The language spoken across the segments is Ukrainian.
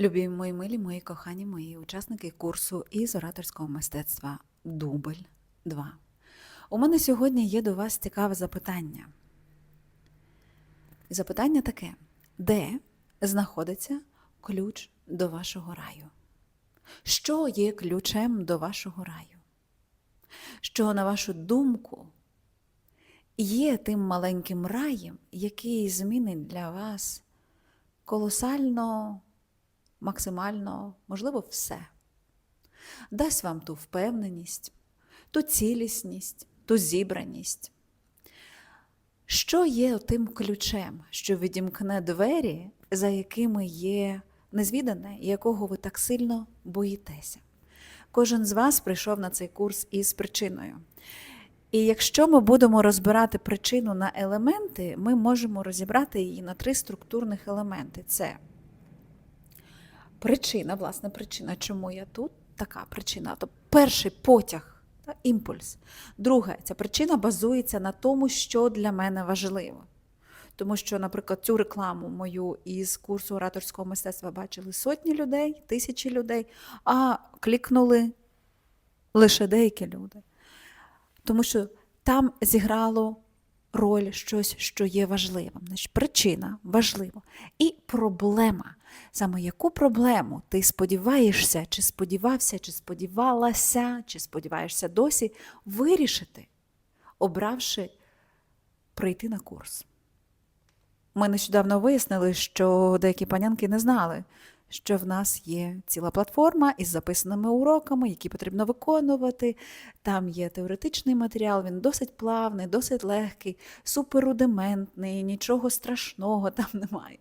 Любі мої милі, мої кохані, мої учасники курсу із ораторського мистецтва Дубль 2. У мене сьогодні є до вас цікаве запитання. Запитання таке: де знаходиться ключ до вашого раю? Що є ключем до вашого раю? Що, на вашу думку, є тим маленьким раєм, який змінить для вас колосально, максимально, можливо, все. Дасть вам ту впевненість, ту цілісність, ту зібраність. Що є тим ключем, що відімкне двері, за якими є незвідане, якого ви так сильно боїтеся? Кожен з вас прийшов на цей курс із причиною. І якщо ми будемо розбирати причину на елементи, ми можемо розібрати її на три структурних елементи: це причина, власне, причина, чому я тут, така причина. Тобто перший потяг, та, імпульс. Друге, ця причина базується на тому, що для мене важливо. Тому що, наприклад, цю рекламу мою із курсу ораторського мистецтва бачили сотні людей, тисячі людей, а клікнули лише деякі люди. Тому що там зіграло роль щось, що є важливим. Значить, причина важлива. І проблема. Саме яку проблему ти сподіваєшся, чи сподівався, чи сподівалася, чи сподіваєшся досі вирішити, обравши прийти на курс. Ми нещодавно вияснили, що деякі панянки не знали, що в нас є ціла платформа із записаними уроками, які потрібно виконувати. Там є теоретичний матеріал, він досить плавний, досить легкий, суперрудиментний, нічого страшного там немає.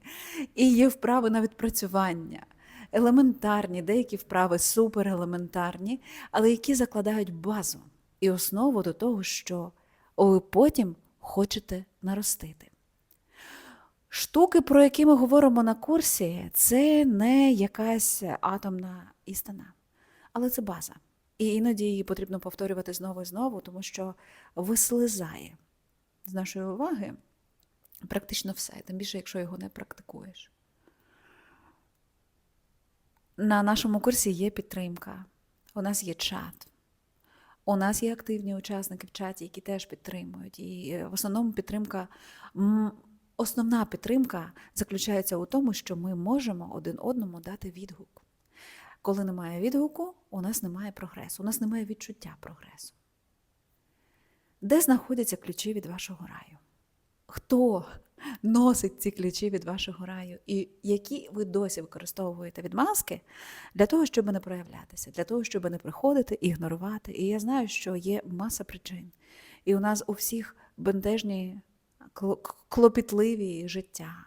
І є вправи на відпрацювання. Елементарні, деякі вправи суперелементарні, але які закладають базу і основу до того, що ви потім хочете наростити. Штуки, про які ми говоримо на курсі, це не якась атомна істина, але це база. І іноді її потрібно повторювати знову і знову, тому що вислизає з нашої уваги практично все, тим більше, якщо його не практикуєш. На нашому курсі є підтримка, у нас є чат. У нас є активні учасники в чаті, які теж підтримують. І в основному підтримка Основна підтримка заключається у тому, що ми можемо один одному дати відгук. Коли немає відгуку, у нас немає прогресу, у нас немає відчуття прогресу. Де знаходяться ключі від вашого раю? Хто носить ці ключі від вашого раю? І які ви досі використовуєте відмазки для того, щоб не проявлятися, для того, щоб не приходити, ігнорувати? І я знаю, що є маса причин. І у нас у всіх бентежні клопітливі життя.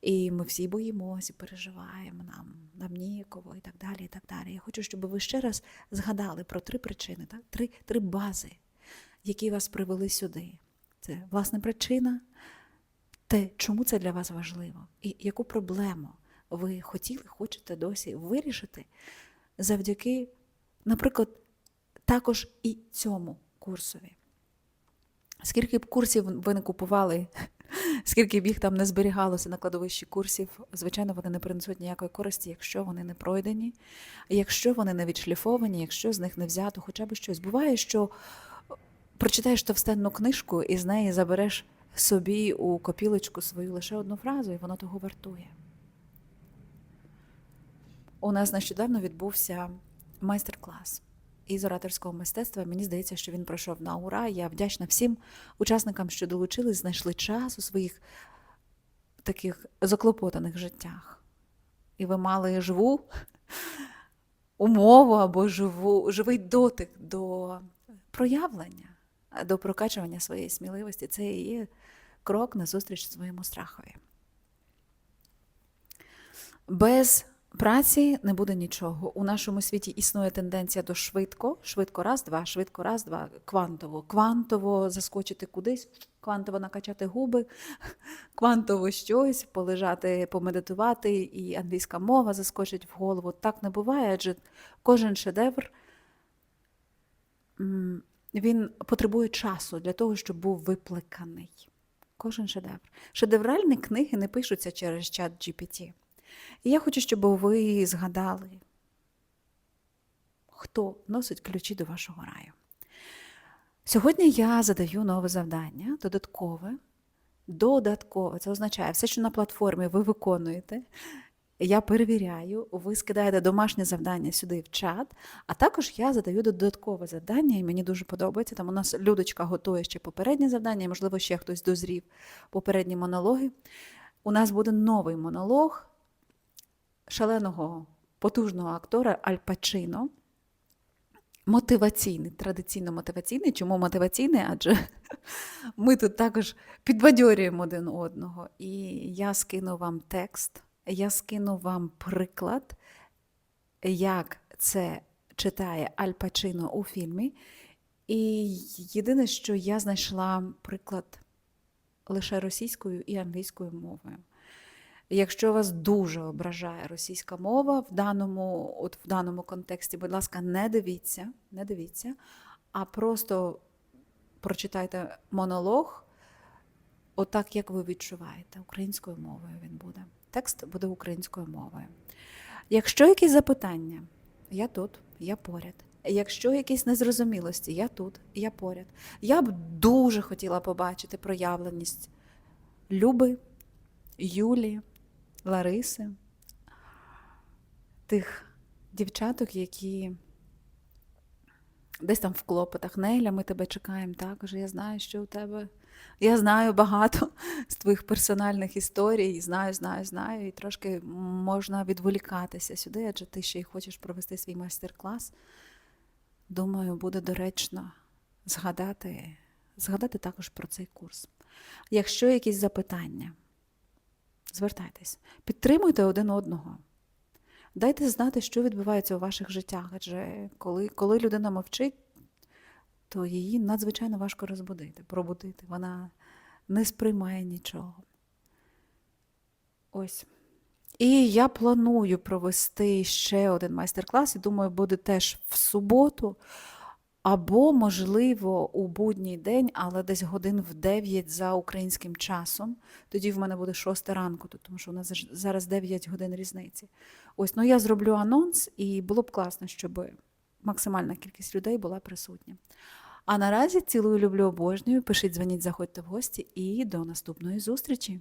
І ми всі боїмося, переживаємо нам, нам ніяково і так далі. і так далі. Я хочу, щоб ви ще раз згадали про три причини, так? Три, три бази, які вас привели сюди. Це власне причина, те, чому це для вас важливо, і яку проблему ви хотіли, хочете досі вирішити завдяки, наприклад, також і цьому курсові. Скільки б курсів ви не купували, скільки б їх там не зберігалося на кладовищі курсів, звичайно, вони не принесуть ніякої користі, якщо вони не пройдені, якщо вони не відшліфовані, якщо з них не взято хоча б щось. Буває, що прочитаєш товстенну книжку і з неї забереш собі у копілочку свою лише одну фразу, і воно того вартує. У нас нещодавно відбувся майстер-клас із ораторського мистецтва. Мені здається, що він пройшов на ура. Я вдячна всім учасникам, що долучились, знайшли час у своїх таких заклопотаних життях. І ви мали живу умову або живу, живий дотик до проявлення, до прокачування своєї сміливості. Це і є крок назустріч своєму страхові. Без праці не буде нічого. У нашому світі існує тенденція до швидко, швидко раз, два, швидко раз, два, квантово, квантово заскочити кудись, квантово накачати губи, квантово щось, полежати, помедитувати, і англійська мова заскочить в голову. Так не буває, адже кожен шедевр. Він потребує часу для того, щоб був виплеканий. Кожен шедевр. Шедевральні книги не пишуться через чат GPT. І я хочу, щоб ви згадали, хто носить ключі до вашого раю. Сьогодні я задаю нове завдання, додаткове. Додаткове. Це означає, все, що на платформі ви виконуєте, я перевіряю, ви скидаєте домашнє завдання сюди в чат, а також я задаю додаткове завдання, і мені дуже подобається. Там у нас Людочка готує ще попереднє завдання, і, можливо, ще хтось дозрів попередні монологи. У нас буде новий монолог шаленого потужного актора Аль Пачино. Мотиваційний, традиційно мотиваційний. Чому мотиваційний? Адже ми тут також підбадьорюємо один одного. І я скину вам текст, я скину вам приклад, як це читає Аль Пачино у фільмі. І єдине, що я знайшла приклад лише російською і англійською мовою. Якщо вас дуже ображає російська мова в даному, от в даному контексті, будь ласка, не дивіться, не дивіться, а просто прочитайте монолог, отак, як ви відчуваєте, українською мовою він буде. Текст буде українською мовою. Якщо якісь запитання, я тут, я поряд. Якщо якісь незрозумілості, я тут, я поряд. Я б дуже хотіла побачити проявленість Люби, Юлі, Лариси, тих дівчаток, які десь там в клопотах. Неля, ми тебе чекаємо також. Я знаю, що у тебе. Я знаю багато з твоїх персональних історій, знаю, знаю, знаю, і трошки можна відволікатися сюди, адже ти ще й хочеш провести свій майстер-клас. Думаю, буде доречно згадати, згадати також про цей курс. Якщо якісь запитання, звертайтесь, підтримуйте один одного. Дайте знати, що відбувається у ваших життях. Адже коли, коли людина мовчить, то її надзвичайно важко розбудити, пробудити. Вона не сприймає нічого. Ось. І я планую провести ще один майстер-клас, і думаю, буде теж в суботу, або, можливо, у будній день, але десь годин в 9 за українським часом. Тоді в мене буде 6 ранку, тому що у нас зараз 9 годин різниці. Ось, ну я зроблю анонс, і було б класно, щоб максимальна кількість людей була присутня. А наразі цілую, люблю, обожнюю. Пишіть, дзвоніть, заходьте в гості і до наступної зустрічі.